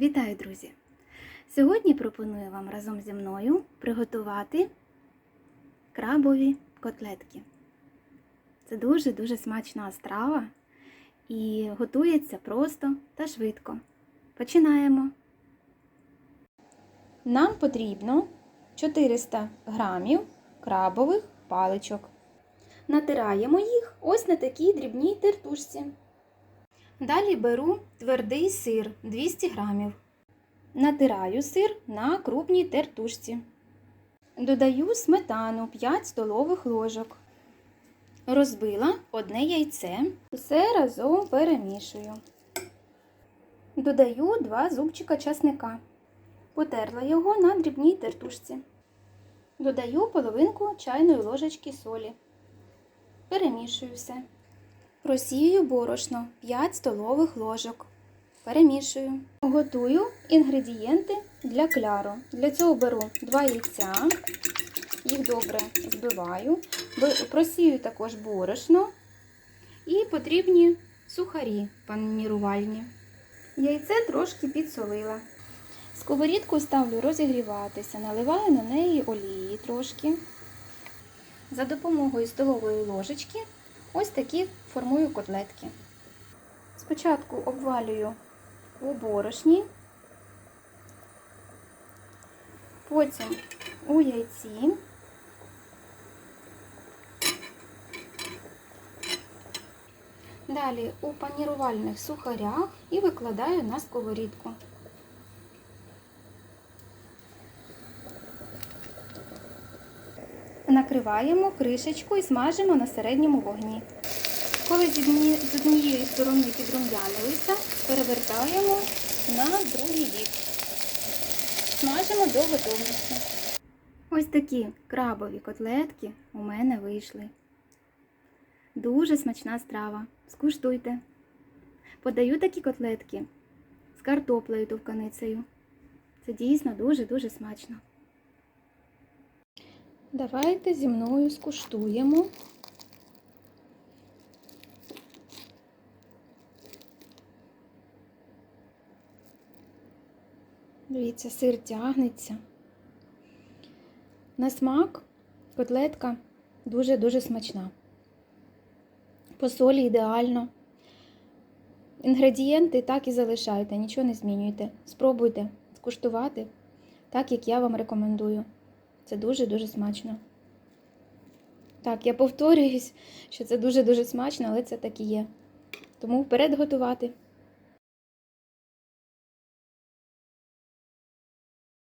Вітаю, друзі! Сьогодні пропоную вам разом зі мною приготувати крабові котлетки. Це дуже-дуже смачна страва і готується просто та швидко. Починаємо. Нам потрібно 400 грамів крабових паличок. Натираємо їх ось на такій дрібній тертушці. Далі беру твердий сир 200 грамів. Натираю сир на крупній тертушці. Додаю сметану 5 столових ложок. Розбила одне яйце. Все разом перемішую. Додаю 2 зубчика часника. Потерла його на дрібній тертушці. Додаю половинку чайної ложечки солі. Перемішую все. Просію борошно 5 столових ложок. Перемішую. Готую інгредієнти для кляру. Для цього беру 2 яйця, їх добре збиваю, просію також борошно і потрібні сухарі панірувальні. Яйце трошки підсолила. Сковорідку ставлю розігріватися, наливаю на неї олії трошки. За допомогою столової ложечки ось такі формую котлетки. Спочатку обвалюю у борошні, потім у яйці. Далі у панірувальних сухарях і викладаю на сковорідку. Накриваємо кришечку і смажимо на середньому вогні. Коли з однієї сторони підрум'янилися, перевертаємо на другий бік. Смажимо до готовності. Ось такі крабові котлетки у мене вийшли. Дуже смачна страва. Скуштуйте. Подаю такі котлетки з картоплею товканицею. Це дійсно дуже-дуже смачно. Давайте зі мною скуштуємо. Дивіться, сир тягнеться. На смак котлетка дуже-дуже смачна. По солі ідеально. Інгредієнти так і залишайте, нічого не змінюйте. Спробуйте скуштувати так, як я вам рекомендую. Це дуже-дуже смачно. Так, я повторююсь, що це дуже-дуже смачно, але це так і є. Тому вперед готувати.